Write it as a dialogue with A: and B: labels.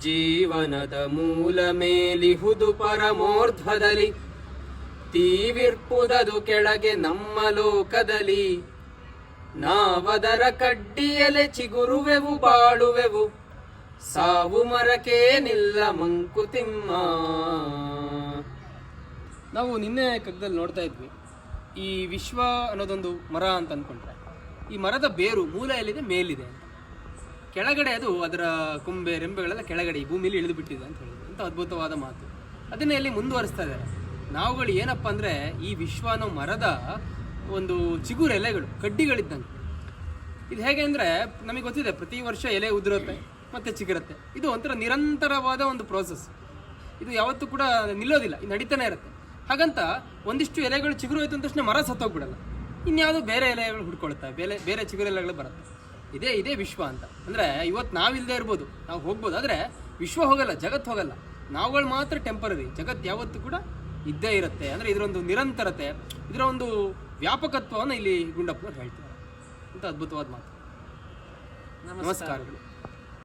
A: ಜೀವನದ ಮೂಲ ಮೇಲಿಹುದು ಪರಮೋರ್ಧ್ವದಲ್ಲಿ, ತೀವಿರ್ಪುದದು ಕೆಳಗೆ ನಮ್ಮ ಲೋಕದಲ್ಲಿ. ನಾವದರ ಕಡ್ಡಿಯಲೆ ಚಿಗುರುವೆವು, ಬಾಳುವೆವು. ಸಾವು ಮರಕೇನಿಲ್ಲ ಮಂಕುತಿಮ್ಮ ನಾವು ನಿನ್ನೆ ಕಗ್ಗದಲ್ಲಿ ನೋಡ್ತಾ ಇದ್ವಿ. ಈ ವಿಶ್ವ ಅನ್ನೋದೊಂದು ಮರ ಅಂತ ಅಂದ್ಕೊಂಡ್ರೆ ಈ ಮರದ ಬೇರು ಮೂಲ ಎಲ್ಲಿದೆ? ಮೇಲಿದೆ ಕೆಳಗಡೆ ಅದು ಅದರ ಕೊಂಬೆ ರೆಂಬೆಗಳೆಲ್ಲ ಕೆಳಗಡೆ ಈ ಭೂಮಿಯಲ್ಲಿ ಇಳಿದು ಬಿಟ್ಟಿದೆ ಅಂತ ಹೇಳಿದ್ರು. ಅಂತ ಅದ್ಭುತವಾದ ಮಾತು. ಅದನ್ನೇ ಇಲ್ಲಿ ಮುಂದುವರಿಸ್ತಾ ಇದ್ದಾರೆ. ನಾವುಗಳು ಏನಪ್ಪ ಅಂದರೆ ಈ ವಿಶ್ವ ಅನ್ನೋ ಮರದ ಒಂದು ಚಿಗುರು ಎಲೆಗಳು, ಕಡ್ಡಿಗಳಿದ್ದಂಗೆ. ಇದು ಹೇಗೆ ಅಂದರೆ ನಮಗೆ ಗೊತ್ತಿದೆ, ಪ್ರತಿ ವರ್ಷ ಎಲೆ ಉದುರುತ್ತೆ ಮತ್ತೆ ಚಿಗುರುತ್ತೆ. ಇದು ಒಂಥರ ನಿರಂತರವಾದ ಒಂದು ಪ್ರೋಸೆಸ್ ಇದು ಯಾವತ್ತೂ ಕೂಡ ನಿಲ್ಲೋದಿಲ್ಲ, ಇದು ನಡೀತಾನೆ ಇರುತ್ತೆ. ಹಾಗಂತ ಒಂದಿಷ್ಟು ಎಲೆಗಳು ಚಿಗುರು ಹೋಯ್ತು ತಕ್ಷಣ ಮರ ಸತ್ತೋಗ್ಬಿಡಲ್ಲ. ಇನ್ಯಾವುದೋ ಬೇರೆ ಎಲೆಗಳು ಹುಡ್ಕೊಳ್ತವೆ ಬೇರೆ ಬೇರೆ ಚಿಗುರು ಎಲೆಗಳು ಬರುತ್ತೆ. ಇದೇ ಇದೇ ವಿಶ್ವ ಅಂತ. ಅಂದ್ರೆ ಇವತ್ತು ನಾವಿಲ್ಲದೆ ಇರ್ಬೋದು ನಾವು ಹೋಗ್ಬೋದು. ಆದರೆ ವಿಶ್ವ ಹೋಗಲ್ಲ ಜಗತ್ತು ಹೋಗಲ್ಲ. ನಾವುಗಳು ಮಾತ್ರ ಟೆಂಪರರಿ ಜಗತ್ತು ಯಾವತ್ತೂ ಕೂಡ ಇದ್ದೇ ಇರುತ್ತೆ. ಅಂದ್ರೆ ಇದರೊಂದು ನಿರಂತರತೆ ಇದರ ಒಂದು ವ್ಯಾಪಕತ್ವವನ್ನು ಇಲ್ಲಿ ಗುಂಡಪ್ಪನವ್ರು ಹೇಳ್ತಾರೆ ಅಂತ ಅದ್ಭುತವಾದ ಮಾತು. ನಮಸ್ಕಾರಗಳು.